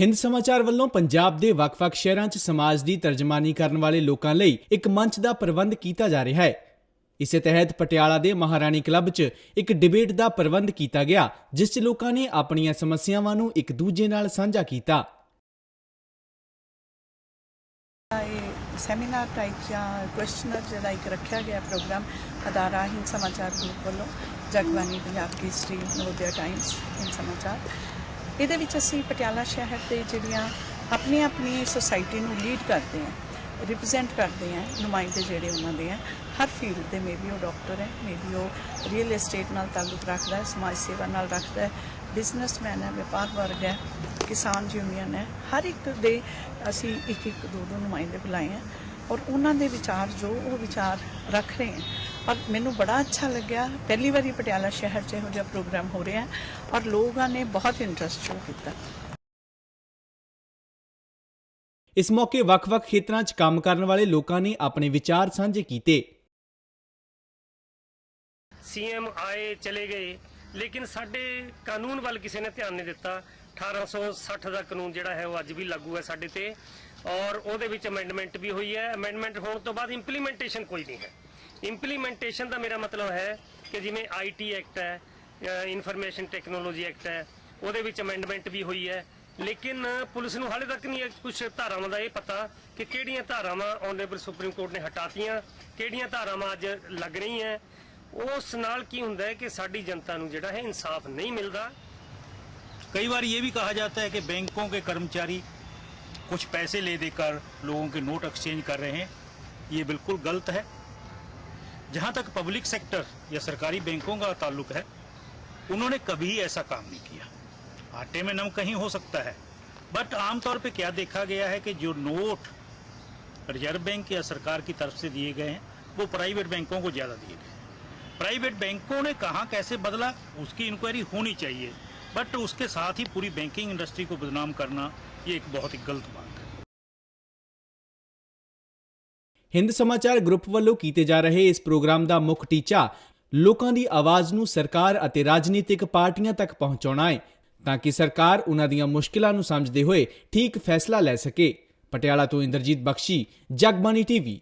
ਹਿੰਦ ਸਮਾਚਾਰ ਵੱਲੋਂ ਪੰਜਾਬ ਦੇ ਵੱਖ-ਵੱਖ ਸ਼ਹਿਰਾਂ 'ਚ ਸਮਾਜ ਦੀ ਤਰਜਮਾਨੀ ਕਰਨ ਵਾਲੇ ਲੋਕਾਂ ਲਈ ਇੱਕ ਮੰਚ ਦਾ ਪ੍ਰਬੰਧ ਕੀਤਾ ਜਾ ਰਿਹਾ ਹੈ। ਇਸੇ ਤਹਿਤ ਪਟਿਆਲਾ ਦੇ ਮਹਾਰਾਣੀ ਕਲੱਬ 'ਚ ਇੱਕ ਡਿਬੇਟ ਦਾ ਪ੍ਰਬੰਧ ਕੀਤਾ ਗਿਆ, ਜਿਸ 'ਚ ਲੋਕਾਂ ਨੇ ਆਪਣੀਆਂ ਸਮੱਸਿਆਵਾਂ ਨੂੰ ਇੱਕ ਦੂਜੇ ਨਾਲ ਸਾਂਝਾ ਕੀਤਾ। ਸੈਮੀਨਾਰ ਟਾਈਪ ਜਾਂ ਕੁਐਸਚਨਰ ਜਿਹੜਾ ਇੱਕ ਰੱਖਿਆ ਗਿਆ ਪ੍ਰੋਗਰਾਮ ਅਦਾਰਾ ਹਿੰਦ ਸਮਾਚਾਰ ਗਰੁੱਪ ਵੱਲੋਂ, ਜਗਬਾਣੀ ਪੰਜਾਬ ਕੇਸਰੀ, ਨਵੋਦਿਆ ਟਾਈਮਸ ਹਿੰਦ ਸਮਾਚਾਰ। ਇਹਦੇ ਵਿੱਚ ਅਸੀਂ ਪਟਿਆਲਾ ਸ਼ਹਿਰ ਦੇ ਜਿਹੜੀਆਂ ਆਪਣੀ ਆਪਣੀ ਸੁਸਾਇਟੀ ਨੂੰ ਲੀਡ ਕਰਦੇ ਹਾਂ ਰਿਪਰੈਜ਼ੈਂਟ ਕਰਦੇ ਹਾਂ, ਨੁਮਾਇੰਦੇ ਜਿਹੜੇ ਉਹਨਾਂ ਦੇ ਹੈ ਹਰ ਫੀਲਡ ਦੇ ਮੇਬੀ ਉਹ ਡਾਕਟਰ ਹੈ ਮੇਬੀ ਉਹ ਰੀਅਲ ਏਸਟੇਟ ਨਾਲ ਤਾਲੁਕ ਰੱਖਦਾ ਹੈ, ਸਮਾਜ ਸੇਵਾ ਨਾਲ ਰੱਖਦਾ ਹੈ ਬਿਜ਼ਨਸਮੈਨ ਹੈ, ਵਪਾਰ ਵਰਗ ਹੈ, ਕਿਸਾਨ ਯੂਨੀਅਨ ਹੈ, ਹਰ ਇੱਕ ਦੇ ਅਸੀਂ ਇੱਕ ਇੱਕ ਦੋ ਦੋ ਨੁਮਾਇੰਦੇ ਬੁਲਾਏ ਹੈ ਔਰ ਉਹਨਾਂ ਦੇ ਵਿਚਾਰ ਜੋ ਉਹ ਵਿਚਾਰ ਰੱਖ ਰਹੇ ਹੈ ਔਰ ਮੈਨੂੰ ਬੜਾ ਅੱਛਾ ਲੱਗਿਆ। ਪਹਿਲੀ ਵਾਰੀ ਪਟਿਆਲਾ ਸ਼ਹਿਰ 'ਚ ਇਹੋ ਜਿਹਾ ਪ੍ਰੋਗਰਾਮ ਹੋ ਰਿਹਾ ਹੈ ਔਰ ਲੋਕਾਂ ਨੇ ਬਹੁਤ ਇੰਟਰਸਟ ਸ਼ੋ ਕੀਤਾ। ਇਸ ਮੌਕੇ ਵੱਖ-ਵੱਖ ਖੇਤਰਾਂ 'ਚ ਕੰਮ ਕਰਨ ਵਾਲੇ ਲੋਕਾਂ ਨੇ ਆਪਣੇ ਵਿਚਾਰ ਸਾਂਝੇ ਕੀਤੇ। ਸੀਐਮ ਆਏ ਚਲੇ ਗਏ ਲੇਕਿਨ ਸਾਡੇ ਕਾਨੂੰਨ ਵੱਲ ਕਿਸੇ ਨੇ ਧਿਆਨ ਨਹੀਂ ਦਿੱਤਾ। 1860 ਦਾ ਕਾਨੂੰਨ ਜਿਹੜਾ ਹੈ ਉਹ ਅੱਜ ਵੀ ਲਾਗੂ ਹੈ ਸਾਡੇ ਤੇ। ਔਰ ਉਹਦੇ ਵਿੱਚ ਅਮੈਂਡਮੈਂਟ ਵੀ ਹੋਈ ਹੈ। ਅਮੈਂਡਮੈਂਟ ਹੋਣ ਤੋਂ ਬਾਅਦ ਇੰਪਲੀਮੈਂਟੇਸ਼ਨ ਕੋਈ ਨਹੀਂ ਹੈ। ਇੰਪਲੀਮੈਂਟੇਸ਼ਨ ਦਾ ਮੇਰਾ ਮਤਲਬ ਹੈ ਕਿ ਜਿਵੇਂ ਆਈਟੀ ਐਕਟ ਹੈ ਇਨਫੋਰਮੇਸ਼ਨ ਟੈਕਨੋਲੋਜੀ ਐਕਟ ਹੈ ਉਹਦੇ ਵਿੱਚ ਅਮੈਂਡਮੈਂਟ ਵੀ ਹੋਈ ਹੈ ਲੇਕਿਨ ਪੁਲਿਸ ਨੂੰ ਹਾਲੇ ਤੱਕ ਨਹੀਂ ਕੁਝ ਧਾਰਾਵਾਂ ਦਾ ਇਹ ਪਤਾ ਕਿ ਕਿਹੜੀਆਂ ਧਾਰਾਵਾਂ ਆਨਰੇਬਲ ਸੁਪਰੀਮ ਕੋਰਟ ਨੇ ਹਟਾਤੀਆਂ ਕਿਹੜੀਆਂ ਧਾਰਾਵਾਂ ਅੱਜ ਲੱਗ ਰਹੀਆਂ ਉਸ ਨਾਲ ਕੀ ਹੁੰਦਾ ਹੈ ਕਿ ਸਾਡੀ ਜਨਤਾ ਨੂੰ ਜਿਹੜਾ ਹੈ ਇਨਸਾਫ ਨਹੀਂ ਮਿਲਦਾ कई बार ये भी कहा जाता है कि बैंकों के कर्मचारी कुछ पैसे ले देकर लोगों के नोट एक्सचेंज कर रहे हैं ये बिल्कुल गलत है जहाँ तक पब्लिक सेक्टर या सरकारी बैंकों का ताल्लुक है, उन्होंने कभी ऐसा काम नहीं किया। आटे में नम कहीं हो सकता है, बट आमतौर पे क्या देखा गया है कि जो नोट रिज़र्व बैंक या सरकार की तरफ़ से दिए गए हैं, वो प्राइवेट बैंकों को ज़्यादा दिए गए प्राइवेट बैंकों ने कहाँ कैसे बदला, उसकी इंक्वायरी होनी चाहिए, बट उसके साथ ही पूरी बैंकिंग इंडस्ट्री को बदनाम करना, ये एक बहुत ही गलत बात है। ਹਿੰਦ ਸਮਾਚਾਰ ਗਰੁੱਪ ਵੱਲੋਂ ਕੀਤੇ ਜਾ ਰਹੇ ਇਸ ਪ੍ਰੋਗਰਾਮ ਦਾ ਮੁੱਖ ਟੀਚਾ ਲੋਕਾਂ ਦੀ ਆਵਾਜ਼ ਨੂੰ ਸਰਕਾਰ ਅਤੇ ਰਾਜਨੀਤਿਕ ਪਾਰਟੀਆਂ ਤੱਕ ਪਹੁੰਚਾਉਣਾ ਹੈ ਤਾਂ ਕਿ ਸਰਕਾਰ ਉਹਨਾਂ ਦੀਆਂ ਮੁਸ਼ਕਲਾਂ ਨੂੰ ਸਮਝਦੇ ਹੋਏ ਠੀਕ ਫੈਸਲਾ ਲੈ ਸਕੇ। ਪਟਿਆਲਾ ਤੋਂ ਇੰਦਰਜੀਤ ਬਖਸ਼ੀ ਜਗਬਾਨੀ ਟੀਵੀ।